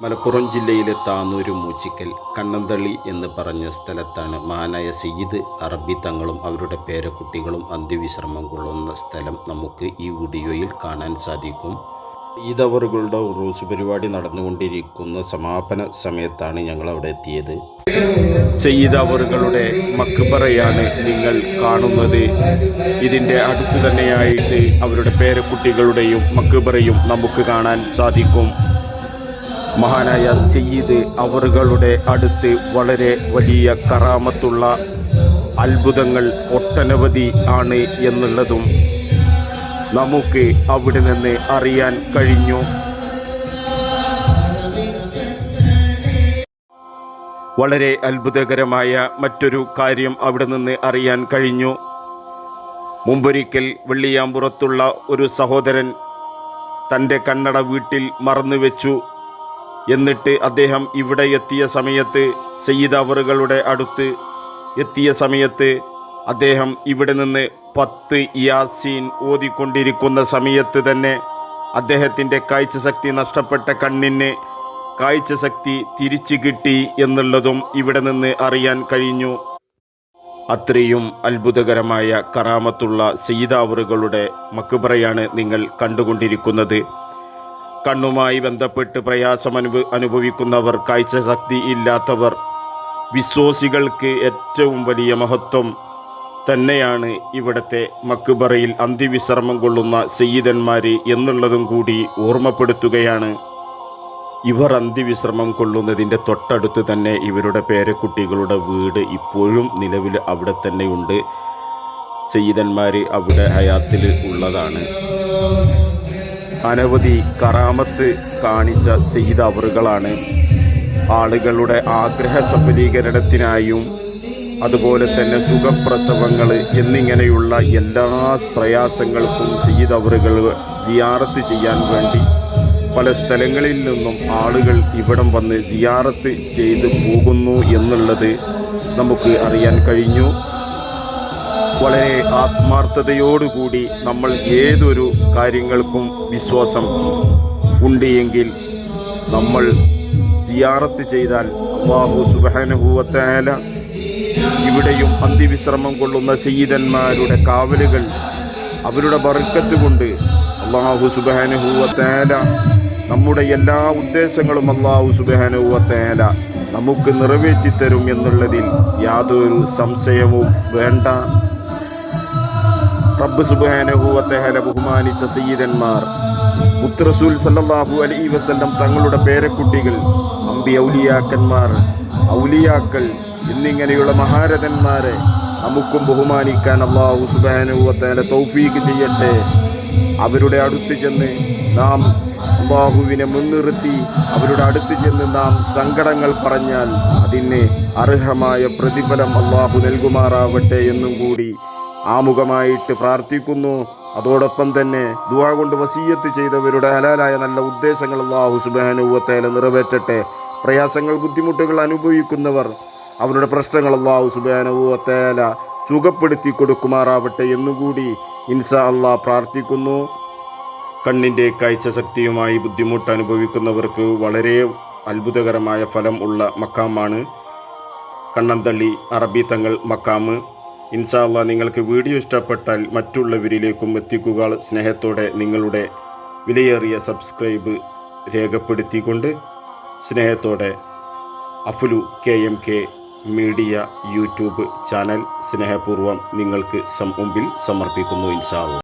മലപ്പുറം ജില്ലയിലെ താന്നൂര് മൂച്ചിക്കൽ കണ്ണന്തള്ളി എന്ന് പറഞ്ഞ സ്ഥലത്താണ് മഹാനായ സയ്യിദ് അറബി തങ്ങളും അവരുടെ പേരക്കുട്ടികളും അന്ത്യവിശ്രമം കൊള്ളുന്ന സ്ഥലം നമുക്ക് ഈ വീഡിയോയിൽ കാണാൻ സാധിക്കും. സയ്യിദ് അവറുകളുടെ ഉറൂസ് പരിപാടി നടന്നുകൊണ്ടിരിക്കുന്ന സമാപന സമയത്താണ് ഞങ്ങൾ അവിടെ എത്തിയത്. സയ്യിദ് അവറുകളുടെ മക്ബറയാണ് നിങ്ങൾ കാണുന്നത്. ഇതിന്റെ അടുത്ത് തന്നെയായിട്ട് അവരുടെ പേരക്കുട്ടികളുടെയും മക്ബറയും നമുക്ക് കാണാൻ സാധിക്കും. മഹാനായ സയ്യിദ് അവറുകളുടെ അടുത്ത് വളരെ വലിയ കറാമത്തുള്ള അത്ഭുതങ്ങൾ ഒട്ടനവധി ആണ് എന്നുള്ളതും നമുക്ക് അവിടെ നിന്ന് അറിയാൻ കഴിഞ്ഞു. വളരെ അത്ഭുതകരമായ മറ്റൊരു കാര്യം അവിടെ നിന്ന് അറിയാൻ കഴിഞ്ഞു. മുമ്പൊരിക്കൽ വെള്ളിയാമ്പുറത്തുള്ള ഒരു സഹോദരൻ തന്റെ കണ്ണട വീട്ടിൽ മറന്നുവെച്ചു. എന്നിട്ട് അദ്ദേഹം ഇവിടെ എത്തിയ സമയത്ത് സയ്യിദ് അവറുകളുടെ അടുത്ത് എത്തിയ സമയത്ത് അദ്ദേഹം ഇവിടെ നിന്ന് പത്ത് യാസീൻ ഓതിക്കൊണ്ടിരിക്കുന്ന സമയത്ത് തന്നെ അദ്ദേഹത്തിന്റെ കാഴ്ചശക്തി നഷ്ടപ്പെട്ട കണ്ണിന് കാഴ്ചശക്തി തിരിച്ചു കിട്ടി എന്നുള്ളതും ഇവിടെ നിന്ന് അറിയാൻ കഴിഞ്ഞു. അത്രയും അത്ഭുതകരമായ കറാമത്തുള്ള സീതാവറുകളുടെ മക്കുബറയാണ് നിങ്ങൾ കണ്ടുകൊണ്ടിരിക്കുന്നത്. കണ്ണുമായി ബന്ധപ്പെട്ട് പ്രയാസം അനുഭ അനുഭവിക്കുന്നവർ കാഴ്ചശക്തി ഇല്ലാത്തവർ വിശ്വാസികൾക്ക് ഏറ്റവും വലിയ മഹത്വം തന്നെയാണ് ഇവിടത്തെ മക്കുബറയിൽ അന്തിവിശ്രമം കൊള്ളുന്ന സയ്യിദന്മാർ എന്നുള്ളതും കൂടി ഓർമ്മപ്പെടുത്തുകയാണ്. ഇവർ അന്തിവിശ്രമം കൊള്ളുന്നതിന്റെ തൊട്ടടുത്ത് തന്നെ ഇവരുടെ പേരക്കുട്ടികളുടെ വീട് ഇപ്പോഴും നിലവിൽ അവിടെ തന്നെയുണ്ട് സയ്യിദന്മാർ അവിടെ ഹയാത്തിൽ ഉള്ളതാണ്. അനവധി കറാമത്ത് കാണിച്ച സെയ്ദ് അവറുകളാണ്. ആളുകളുടെ ആഗ്രഹ സഫലീകരണത്തിനായും അതുപോലെ തന്നെ സുഖപ്രസവങ്ങൾ എന്നിങ്ങനെയുള്ള എല്ലാ പ്രയാസങ്ങൾക്കും സെയ്ദ് അവറുകൾ സിയാറത്ത് ചെയ്യാൻ വേണ്ടി പല സ്ഥലങ്ങളിൽ നിന്നും ആളുകൾ ഇവിടം വന്ന് സിയാറത്ത് ചെയ്തു പോകുന്നു എന്നുള്ളത് നമുക്ക് അറിയാൻ കഴിഞ്ഞു. വളരെ ആത്മാർത്ഥതയോടുകൂടി നമ്മൾ ഏതൊരു കാര്യങ്ങൾക്കും വിശ്വാസം ഉണ്ട് എങ്കിൽ നമ്മൾ സിയാറത്ത് ചെയ്താൽ അള്ളാഹു സുബാനുഭൂവത്തേല ഇവിടെയും അന്തിവിശ്രമം കൊള്ളുന്ന സയ്യിദന്മാരുടെ കാവലുകൾ അവരുടെ ബർക്കത്ത് കൊണ്ട് അള്ളാഹു സുബാനുഭൂവത്തേല നമ്മുടെ എല്ലാ ഉദ്ദേശങ്ങളും അള്ളാഹു സുബാനുഭൂവത്തേല നമുക്ക് നിറവേറ്റിത്തരും എന്നുള്ളതിൽ യാതൊരു സംശയവും വേണ്ട. റബ്ബ് സുബാനഹുവത്തേഹല ബഹുമാനിച്ച സയ്യിദന്മാർ. മുത്തറസൂൽ സല്ലാഹു അലൈ വസല്ലം തങ്ങളുടെ പേരക്കുട്ടികൾ അമ്പി ഔലിയാക്കന്മാർ ഔലിയാക്കൾ എന്നിങ്ങനെയുള്ള മഹാരഥന്മാരെ നമുക്കും ബഹുമാനിക്കാൻ അള്ളാഹു സുബാനുവത്തേല തൗഫീക്ക് ചെയ്യട്ടെ. അവരുടെ അടുത്ത് ചെന്ന് നാം അള്ളാഹുവിനെ മുൻനിർത്തി അവരുടെ അടുത്ത് ചെന്ന് നാം സങ്കടങ്ങൾ പറഞ്ഞാൽ അതിന് അർഹമായ പ്രതിഫലം അള്ളാഹു നൽകുമാറാവട്ടെ എന്നും കൂടി ആമുഖമായിട്ട് പ്രാർത്ഥിക്കുന്നു. അതോടൊപ്പം തന്നെ ദുവാ കൊണ്ട് വസീയത്ത് ചെയ്തവരുടെ ഹലാലായ നല്ല ഉദ്ദേശങ്ങൾ അള്ളാഹു സുബാനുവത്തേല നിറവേറ്റട്ടെ. പ്രയാസങ്ങൾ ബുദ്ധിമുട്ടുകൾ അനുഭവിക്കുന്നവർ അവരുടെ പ്രശ്നങ്ങൾ അള്ളാഹു സുബാനുവത്തേല സുഖപ്പെടുത്തി കൊടുക്കുമാറാവട്ടെ എന്നുകൂടി ഇൻസ അള്ളാഹ് പ്രാർത്ഥിക്കുന്നു. കണ്ണിന്റെ കാഴ്ചശക്തിയുമായി ബുദ്ധിമുട്ട് അനുഭവിക്കുന്നവർക്ക് വളരെ അത്ഭുതകരമായ ഫലം ഉള്ള മക്കാമാണ്. കണ്ണന്തള്ളി അറബി തങ്ങൾ മക്കാമ്. ഇൻഷാല്ല നിങ്ങൾക്ക് വീഡിയോ ഇഷ്ടപ്പെട്ടാൽ മറ്റുള്ളവരിലേക്കും എത്തിക്കുക. സ്നേഹത്തോടെ നിങ്ങളുടെ വിലയേറിയ സബ്സ്ക്രൈബ് രേഖപ്പെടുത്തിക്കൊണ്ട് സ്നേഹത്തോടെ അഫുലു K M K media YouTube channel സ്നേഹപൂർവം നിങ്ങൾക്ക് മുമ്പിൽ സമർപ്പിക്കുന്നു ഇൻഷാല്ല